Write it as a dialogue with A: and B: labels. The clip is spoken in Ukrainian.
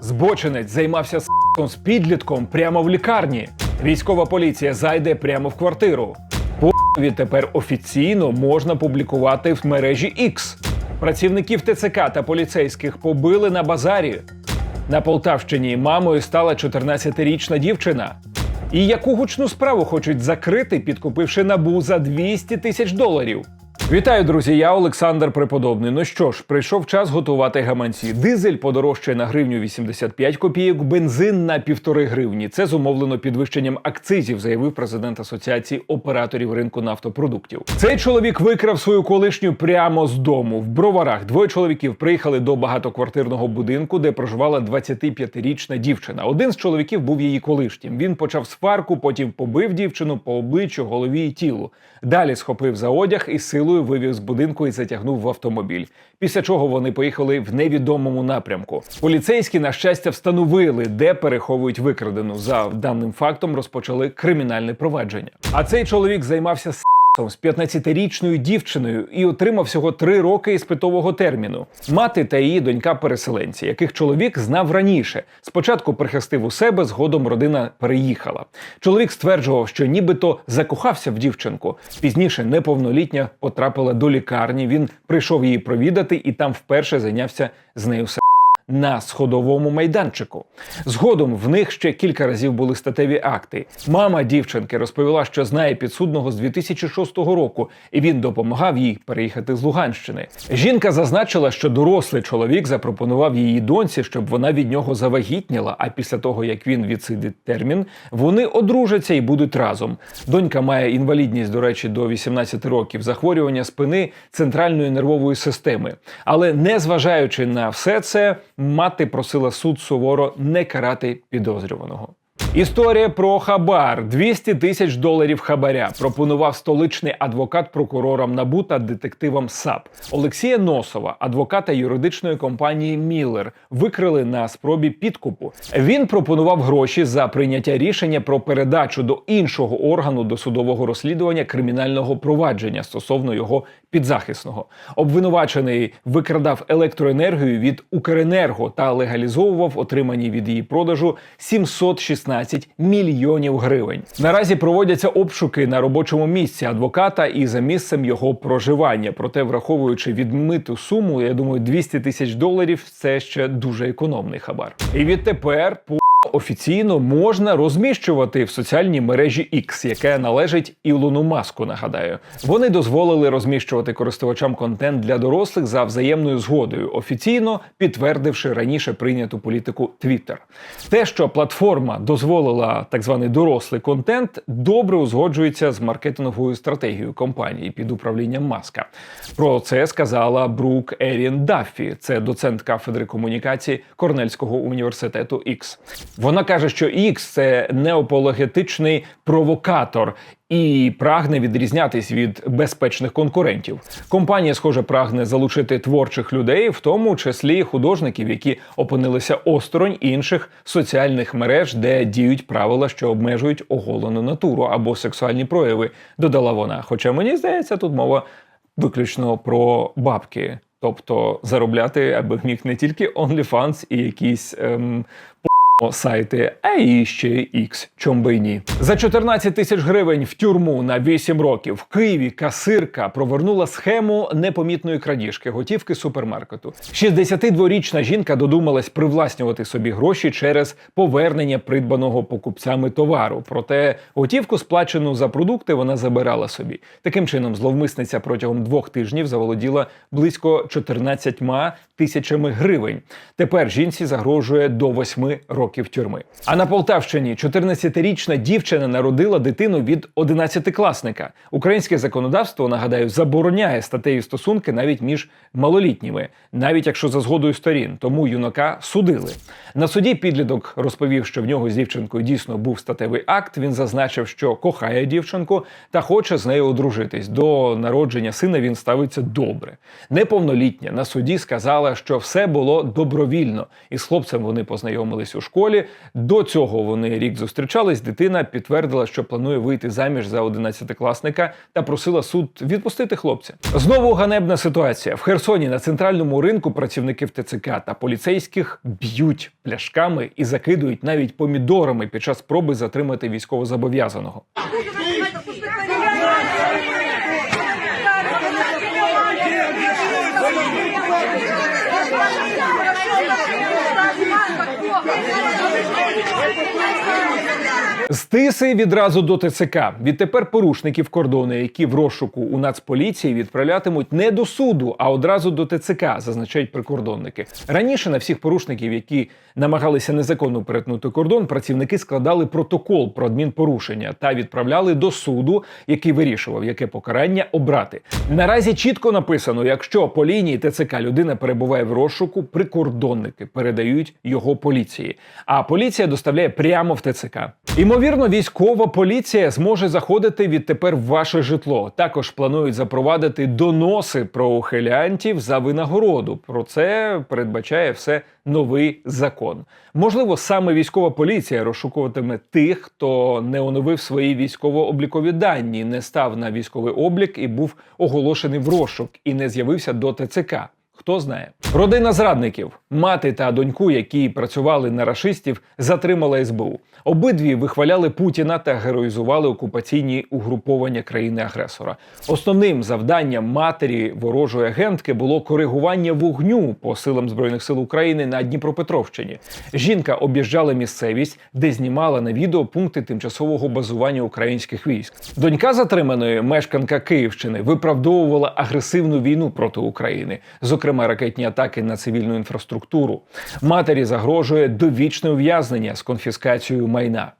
A: Збочинець займався с**ком з підлітком прямо в лікарні. Військова поліція зайде прямо в квартиру. По**ві тепер офіційно можна публікувати в мережі X. Працівників ТЦК та поліцейських побили на базарі. На Полтавщині мамою стала 14-річна дівчина. І яку гучну справу хочуть закрити, підкупивши набу за 200 тисяч доларів. Вітаю, друзі! Я Олександр Преподобний. Ну що ж, прийшов час готувати гаманці. Дизель подорожчає на гривню 85 копійок, бензин на півтори гривні. Це зумовлено підвищенням акцизів, заявив президент Асоціації операторів ринку нафтопродуктів. Цей чоловік викрав свою колишню прямо з дому. В броварах двоє чоловіків приїхали до багатоквартирного будинку, де проживала 25-річна дівчина. Один з чоловіків був її колишнім. Він почав сварку, потім побив дівчину по обличчю, голові і тілу. Далі схопив за одяг і силою вивів з будинку і затягнув в автомобіль. Після чого вони поїхали в невідомому напрямку. Поліцейські, на щастя, встановили, де переховують викрадену. За даним фактом розпочали кримінальне провадження. А цей чоловік займався с**ком з 15-річною дівчиною і отримав всього три роки іспитового терміну. Мати та її донька переселенці, яких чоловік знав раніше. Спочатку прихистив у себе, згодом родина переїхала. Чоловік стверджував, що нібито закохався в дівчинку. Пізніше неповнолітня потрапила до лікарні. Він прийшов її провідати і там вперше зайнявся з нею се- на сходовому майданчику. Згодом в них ще кілька разів були статеві акти. Мама дівчинки розповіла, що знає підсудного з 2006 року, і він допомагав їй переїхати з Луганщини. Жінка зазначила, що дорослий чоловік запропонував її доньці, щоб вона від нього завагітніла. А після того, як він відсидить термін, вони одружаться і будуть разом. Донька має інвалідність, до речі, до 18 років, захворювання спини центральної нервової системи. Але незважаючи на все це, мати просила суд суворо не карати підозрюваного. Історія про хабар 200 тисяч доларів хабаря пропонував столичний адвокат прокурорам НАБУ та детективам САП Олексія Носова, адвоката юридичної компанії Міллер, викрили на спробі підкупу. Він пропонував гроші за прийняття рішення про передачу до іншого органу досудового розслідування кримінального провадження стосовно його підзахисного. Обвинувачений викрадав електроенергію від Укренерго та легалізовував отримані від її продажу 716 мільйонів гривень. Наразі проводяться обшуки на робочому місці адвоката і за місцем його проживання. Проте, враховуючи відмиту суму, я думаю, 200 тисяч доларів це ще дуже економний хабар. І відтепер по офіційно можна розміщувати в соціальній мережі X, яка належить Ілону Маску. Нагадаю, вони дозволили розміщувати користувачам контент для дорослих за взаємною згодою, офіційно підтвердивши раніше прийняту політику Twitter. Те, що платформа дозволила так званий дорослий контент, добре узгоджується з маркетинговою стратегією компанії під управлінням Маска. Про це сказала Брук Ерін Даффі, це доцент кафедри комунікації Корнельського університету X. Вона каже, що X – це неопологетичний провокатор і прагне відрізнятись від безпечних конкурентів. Компанія, схоже, прагне залучити творчих людей, в тому числі художників, які опинилися осторонь інших соціальних мереж, де діють правила, що обмежують оголену натуру або сексуальні прояви. Додала вона. Хоча мені здається, тут мова виключно про бабки. Тобто заробляти аби міг не тільки OnlyFans і якісь ем, сайти, а і ще X, чом би ні. За 14 тисяч гривень в тюрму на 8 років в Києві касирка провернула схему непомітної крадіжки готівки супермаркету. 62-річна жінка додумалась привласнювати собі гроші через повернення придбаного покупцями товару. Проте готівку, сплачену за продукти, вона забирала собі. Таким чином, зловмисниця протягом двох тижнів заволоділа близько 14 тисячами гривень. Тепер жінці загрожує до 8 років тюрми. А на Полтавщині 14-річна дівчина народила дитину від 11-класника. Українське законодавство, нагадаю, забороняє статеві стосунки навіть між малолітніми, навіть якщо за згодою сторін. Тому юнака судили. На суді підліток розповів, що в нього з дівчинкою дійсно був статевий акт. Він зазначив, що кохає дівчинку та хоче з нею одружитись. До народження сина він ставиться добре. Неповнолітня на суді сказала, що все було добровільно, і з хлопцем вони познайомились у школі. Школі. До цього вони рік зустрічались. Дитина підтвердила, що планує вийти заміж за 11-класника та просила суд відпустити хлопця. Знову ганебна ситуація в Херсоні на центральному ринку працівників ТЦК та поліцейських б'ють пляшками і закидують навіть помідорами під час спроби затримати військовозобов'язаного. З тиси відразу до ТЦК. Відтепер порушників кордону, які в розшуку у Нацполіції відправлятимуть не до суду, а одразу до ТЦК, зазначають прикордонники. Раніше на всіх порушників, які намагалися незаконно перетнути кордон, працівники складали протокол про адмінпорушення та відправляли до суду, який вирішував, яке покарання обрати. Наразі чітко написано: якщо по лінії ТЦК людина перебуває в розшуку, прикордонники передають його поліції, а поліція доставляє прямо в ТЦК. Імовірно, військова поліція зможе заходити відтепер в ваше житло. Також планують запровадити доноси про ухилянтів за винагороду. Про це передбачає все новий закон. Можливо, саме військова поліція розшукуватиме тих, хто не оновив свої військово-облікові дані, не став на військовий облік і був оголошений в розшук і не з'явився до ТЦК. Хто знає, родина зрадників, мати та доньку, які працювали на рашистів, затримала СБУ. Обидві вихваляли Путіна та героїзували окупаційні угруповання країни-агресора. Основним завданням матері ворожої агентки було коригування вогню по силам збройних сил України на Дніпропетровщині. Жінка об'їжджала місцевість, де знімала на відео пункти тимчасового базування українських військ. Донька затриманої мешканка Київщини виправдовувала агресивну війну проти України, зокрема ракетні атаки на цивільну інфраструктуру. Матері загрожує довічне ув'язнення з конфіскацією майна.